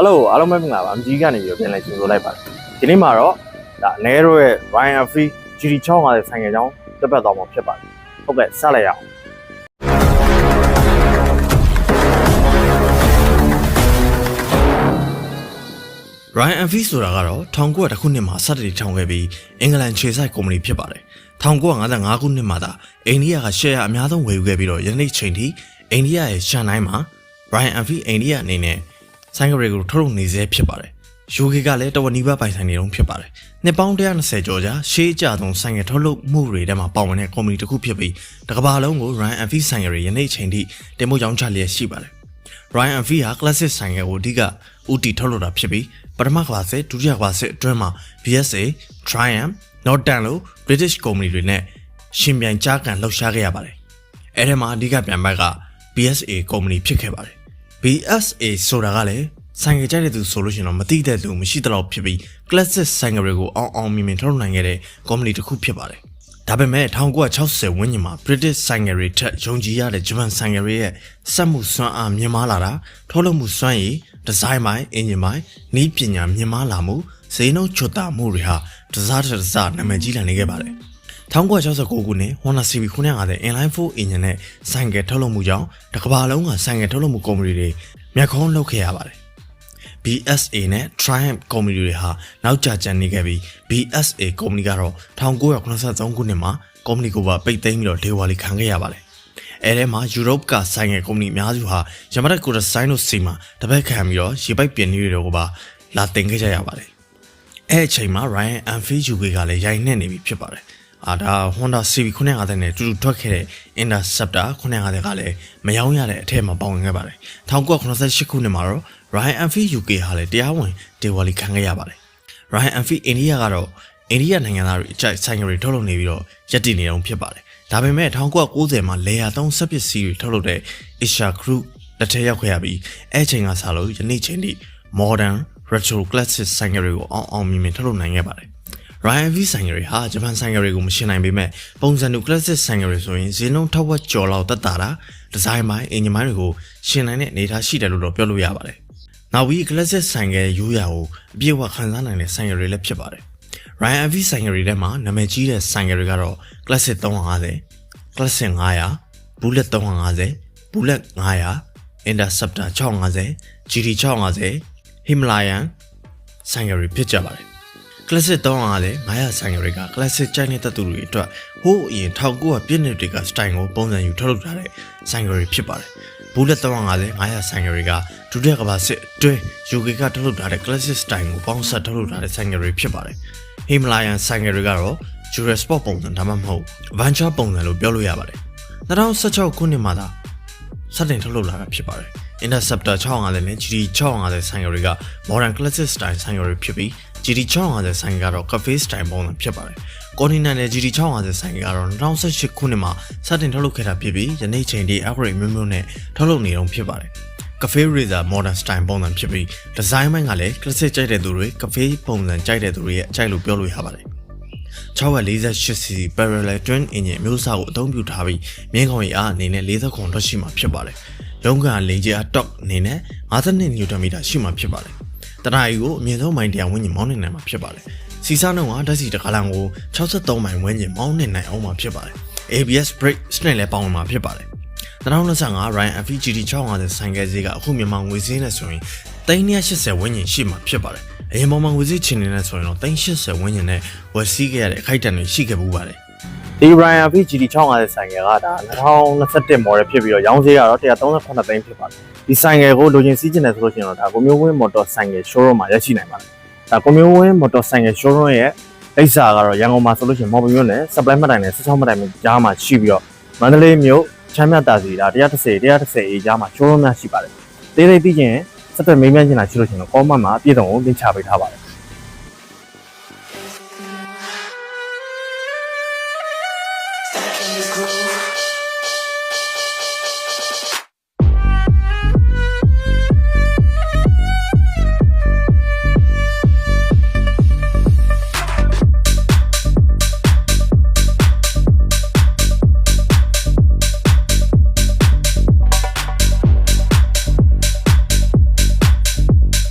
ဟယ်လိုအားလုံးပဲမင်္ဂလာပါအမကြီးကနေပြီးတော့ပြန်လည်ကြိုဆိုလိုက်ပါတယ်ဒီနေ့မှာတော့ဒါအနေရိုးရဲ့ Ryan Free GT 650ဆိုင်ငယ်ကြောင်းတက်ပတ်သွားမှာဖြစ်ပါတယ်ဟုတ်ကဲ့စလိုက်ရအောင် Ryan MV ဆိုတာကတော့1900ခုနှစ်မှာစတင်ထောင်ခဲ့ပြီးအင်္ဂလန်ခြေစိုက်ကုမ္ပဏီဖြစ်ပါတယ်1955ခုနှစ်မှာသာအိန္ဒိယကရှယ်ယာအများဆုံးဝယ်ယူခဲ့ပြီးတော့ယနေ့ချိန်ထိအိန္ဒိယရဲ့ရှန်တိုင်းမှာ Ryan MV အိန္ဒိယအနေနဲ့ ဆိုင်ကယ်တွေကိုထုတ်လုပ်နေစေဖြစ်ပါတယ် UK ကလည်းတဝက်နီးပါးပိုင်ဆိုင်နေတော့ဖြစ်ပါတယ်နှစ်ပေါင်း120ကျော်ကြာရှေးအကြဆုံးဆိုင်ကယ်ထုတ်လုပ်မှုတွေထဲမှာပါဝင်တဲ့ကုမ္ပဏီတစ်ခုဖြစ်ပြီးတစ်ကမ္ဘာလုံးကို Ryan MV ဆိုင်ကယ်တွေယနေ့ချိန်ထိတင်မို့ကြောင်းချလျက်ရှိပါတယ် Ryan V ဟာ classic ဆိုင်ကယ်ကိုအဓိကဦးတည်ထုတ်လုပ်တာဖြစ်ပြီးပထမကမ္ဘာစစ်ဒုတိယကမ္ဘာစစ်အတွင်းမှာ BSA, Triumph, Norton လို့ British ကုမ္ပဏီတွေနဲ့ရှင်ပြိုင်ကြားကန်လှုပ်ရှားခဲ့ရပါတယ်။အဲဒီမှာအဓိကပြိုင်ဘက်က BSA ကုမ္ပဏီဖြစ်ခဲ့ပါတယ်။ BSA ဆိုတာကလည်းဆိုင်ကယ်ကြိုက်တဲ့သူဆိုလို့ရှိရင်တော့မသိတဲ့သူမရှိတဲ့လောက်ဖြစ်ပြီး classic ဆိုင်ကယ်တွေကိုအောင်အောင်မြင်မြင်ထုတ်လုပ်နိုင်ခဲ့တဲ့ကုမ္ပဏီတစ်ခုဖြစ်ပါတယ်။ဒါပေမဲ့1960ဝန်းကျင်မှာ British ဆိုင်ငယ်တွေထက်ယုံကြည်ရတဲ့ဂျပန်ဆိုင်ငယ်တွေရဲ့စက်မှုစွမ်းအားမြင့်မားလာတာထုတ်လုပ်မှုစွမ်းရည်ဒီဇိုင်းပိုင်းအင်ဂျင်ပိုင်းနီးပညာမြင့်မားလာမှုဈေးနှုန်းချွတ်တာမှုတွေဟာတစားတစ်စားနာမည်ကြီးလာနေခဲ့ပါတယ် 1969ခုနှစ် Honda Civic 950 inline 4 engine နဲ့ဆိုင်ကယ်ထုတ်လုပ်မှုကြောင့်တစ်ကမ္ဘာလုံးကဆိုင်ကယ်ထုတ်လုပ်မှုကုမ္ပဏီတွေမျက်ခုံးလုပ်ခဲ့ရပါတယ် BSA နဲ့ Triumph ကုမ္ပဏီတွေဟာနောက်ကျကျန်နေခဲ့ပြီး BSA ကုမ္ပဏီကတော့1983ခုနှစ်မှာကုမ္ပဏီကိုပါပိတ်သိမ်းပြီးတော့ဒေဝါလီခံခဲ့ရပါတယ်။အဲထဲမှာ Europe ကဆိုင်ငယ်ကုမ္ပဏီအများစုဟာယမတက်ကိုရဆိုင်တို့စီမှာတပတ်ခံပြီးတော့ရေပိုက်ပြင်းတွေတော့ပါလာတင်ခဲ့ကြရပါတယ်။အဲအချိန်မှာ Ryan Enfield UK ကလည်းရိုင်နှက်နေပြီဖြစ်ပါတယ်။ အာဒါ Honda Civic 950နဲ့တူတူထွက်ခဲ့တဲ့ Interceptor 950ကလည်းမယောင်းရတဲ့အထက်မှာပါဝင်ခဲ့ပါတယ်။1988ခုနှစ်မှာတော့ Ryan Enfield UK ဟာလည်းတရားဝင်ဒေဝါလီခံခဲ့ရပါတယ်။ Ryan Enfield အိန္ဒိယကတော့အိန္ဒိယနိုင်ငံသားတွေအကြိုက်ဆိုင်ကယ်တွေထုတ်လုပ်နေပြီးတော့ရပ်တည်နေအောင်ဖြစ်ပါတယ်။ဒါပေမဲ့1990မှာလေယာသုံးစက်ပစ္စည်းတွေထုတ်လုပ်တဲ့ Asia Group လက်ထက်ရောက်ခဲ့ရပြီးအဲချိန်ကစလို့ယနေ့ချိန်ထိ modern retro classic ဆိုင်ကယ်တွေကိုအောင်အောင်မြင်မြင်ထုတ်လုပ်နိုင်ခဲ့ပါတယ်။ Ryan V ဆိုင်ကယ်တွေဟာဂျပန်ဆိုင်ကယ်တွေကိုမရှင်းနိုင်ပေမဲ့ပုံစံတူ classic ဆိုင်ကယ်တွေဆိုရင်ဈေးနှုန်းထက်ဝက်ကျော်လောက်တက်တာတာဒီဇိုင်းပိုင်းအင်ဂျင်ပိုင်းတွေကိုရှင်းနိုင်တဲ့အနေအထားရှိတယ်လို့တော့ပြောလို့ရပါတယ်။နောက်ပြီး classic ဆိုင်ကယ်ရိုးရာကိုအပြည့်အဝခံစားနိုင်တဲ့ဆိုင်ကယ်တွေလည်းဖြစ်ပါတယ်။ Ryan V ဆိုင်ကယ်တွေထဲမှာနာမည်ကြီးတဲ့ဆိုင်ကယ်တွေကတော့ classic 350 classic 900 bullet 350 bullet 900 interceptor 650 GT 650 himalayan ဆိုင်ကယ်တွေဖြစ်ကြပါတယ် classic 350 900ဆိုင်ကယ်တွေက classic ကြိုက်နေတဲ့သူတွေအတွက်ဟိုးအရင်1900ပြည့်နှစ်တွေက style ကိုပုံစံယူထုတ်လုပ်ထားတဲ့ဆိုင်ကယ်တွေဖြစ်ပါတယ် bullet 350 900ဆိုင်ကယ်တွေကဒုတိယကမ္ဘာစစ်အတွင်း UK ကထုတ်လုပ်ထားတဲ့ classic style ကိုပေါင်းစပ်ထုတ်လုပ်ထားတဲ့ဆိုင်ကယ်တွေဖြစ်ပါတယ် himalayan ဆိုင်ကယ်တွေကတော့ Jura Sport ပုံစံဒါမှမဟုတ် Venture ပုံစံလို့ပြောလို့ရပါတယ်2016ခုနှစ်မှာသာစတင်ထုတ်လုပ်လာတာဖြစ်ပါတယ် Interceptor 650နဲ့ GT 650ဆိုင်ကယ်တွေက Modern Classic Style ဆိုင်ကယ်တွေဖြစ်ပြီး GT 650ဆိုင်ကယ်ကတော့ Cafe Style ပုံစံဖြစ်ပါတယ် Continental နဲ့ GT 650ဆိုင်ကယ်ကတော့2018ခုနှစ်မှာစတင်ထုတ်လုပ်ခဲ့တာဖြစ်ပြီးယနေ့ချိန်ထိ upgrade မျိုးမျိုးနဲ့ထုတ်လုပ်နေတော့ဖြစ်ပါတယ် Cafe Racer Modern Style ပုံစံဖြစ်ပြီးဒီဇိုင်းပိုင်းကလည်း classic ကြိုက်တဲ့သူတွေ Cafe ပုံစံကြိုက်တဲ့သူတွေရဲ့အကြိုက်လို့ပြောလို့ရပါတယ် 648cc parallel twin engine အမျိုးအစားကိုအသုံးပြုထားပြီးမြင်းကောင်ရအားအနေနဲ့40ခွန်တော့ရှိမှာဖြစ်ပါတယ်။ရုံးကန်လေကြီးအား torque အနေနဲ့52 Nm ရှိမှာဖြစ်ပါတယ်။ တနာရီကိုအမြင့်ဆုံးမိုင်100ဝန်းကျင်မောင်းနေနိုင်မှာဖြစ်ပါတယ်။စီစားနှုန်းကဓာတ်ဆီတစ်ခါလန်ကို63မိုင်ဝန်းကျင်မောင်းနေနိုင်အောင်မှာဖြစ်ပါတယ်။ ABS brake စနစ်လည်းပေါင်းမှာဖြစ်ပါတယ်။2025 Ryan FGT 650ဆိုင်ကယ်ဈေးကအခုမြန်မာငွေဈေးနဲ့ဆိုရင်380ဝန်းကျင်ရှိမှာဖြစ်ပါတယ်။အရင်ပေါ်မှာငွေဈေးချင်နေတဲ့ဆိုရင်တော့380ဝန်းကျင်နဲ့ဝယ်စီးခဲ့ရတဲ့အခိုက်အတန့်တွေရှိခဲ့ပူပါတယ်။ ဒီ Ryan Free GT 650ဆိုင်ငယ်ကဒါ2021 model ဖြစ်ပြီးတော့ရောင်းဈေးကတော့138သိန်းဖြစ်ပါတယ်ဒီဆိုင်ငယ်ကိုလိုချင်စီးကျင်တယ်ဆိုလို့ရှိရင်တော့ဒါကိုမျိုးဝင်းမော်တော်ဆိုင်ငယ် showroom မှာရရှိနိုင်ပါတယ်ဒါကိုမျိုးဝင်းမော်တော်ဆိုင်ငယ် showroom ရဲ့လိပ်စာကတော့ရန်ကုန်မှာဆိုလို့ရှိရင်မော်ဘီမျိုးနဲ့ supply မှတ်တိုင်နဲ့16မှတ်တိုင်ကြားမှာရှိပြီးတော့မန္တလေးမြို့ချမ်းမြတ်တာစီဒါ130 130အေကြားမှာ showroom များရှိပါတယ်သေးသေးပြီးချင်းစက်သက်မေးမြန်းချင်တာရှိလို့ရှိရင်တော့ comment မှာအပြည့်စုံကိုလင်းချပေးထားပါတယ် Close.